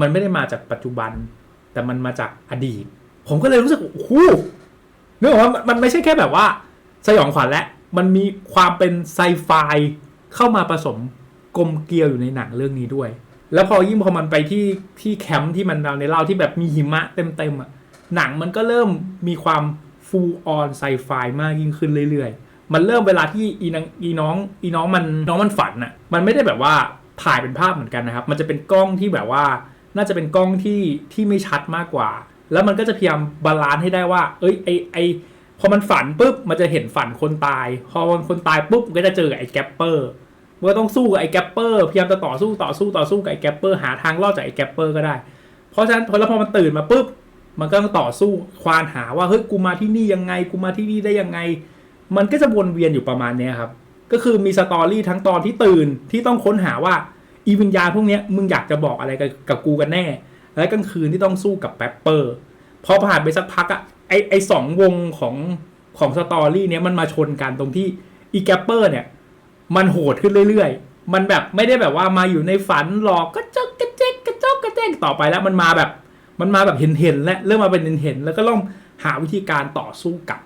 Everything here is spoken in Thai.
มันไม่ได้มาจากปัจจุบัน แต่มันมาจากอดีต ผมก็เลยรู้สึกโอ้โหนึกออกว่ามันไม่ใช่แค่แบบว่า สยองขวัญและ มันมีความเป็นไซไฟเข้ามาผสมกลมเกลียวอยู่ในหนังเรื่องนี้ด้วย แล้วพอยิ่งพอมันไปที่ที่แคมป์ที่มันเราในเล่าที่แบบมีหิมะเต็มๆอะหนังมันก็เริ่มมีความฟูลออนไซไฟมากยิ่งขึ้นเรื่อยๆ มันเริ่มเวลาที่อีนางอีน้องอีน้องมันน้องมันฝันอะ มันไม่ได้แบบว่าถ่ายเป็นภาพเหมือนกันนะครับ มันจะเป็นกล้องที่แบบว่า น่าจะเป็นกล้องที่ที่ไม่ชัดมากกว่า แล้วมันก็จะพยายามบาลานซ์ให้ได้ว่า เอ้ยไอไอพอมันฝันปุ๊บมันจะเห็นฝันคนตาย พอมันคนตายปุ๊บก็จะเจอไอ้แกปเปอร์มันก็ต้องสู้กับไอ้แกปเปอร์พยายามจะต่อสู้ต่อสู้ต่อสู้กับไอ้แกปเปอร์หาทางรอดจากไอ้แกปเปอร์ก็ได้ เพราะฉะนั้นพอแล้วพอมันตื่นมาปุ๊บมันก็ต้องต่อสู้ควานหาว่าเฮ้ยกูมาที่นี่ยังไงกูมาที่นี่ได้ยังไง มันก็จะวนเวียนอยู่ประมาณเนี้ยครับ ก็คือมีสตอรี่ทั้งตอนที่ตื่นที่ต้องค้นหาว่า อีวิญญาณพวกเนี้ยมึงอยากจะบอกอะไรกับกับกูกันแน่ และกลางคืนที่ต้องสู้กับแปปเปอร์พอผ่านไปสักพักอะไอไอสองวงของของสตอรี่เนี้ยมันมาชนกันตรงที่อีแกปเปอร์เนี่ย มันโหดขึ้นเรื่อยๆ มันแบบไม่ได้แบบว่ามาอยู่ในฝันหลอกก็จกกระเจ๊กกระจกกระเจ๊กต่อไปแล้วมันมาแบบมันมาแบบเห็นๆและเริ่มมาเป็นเห็นๆแล้วก็ต้องหาวิธีการต่อสู้กับ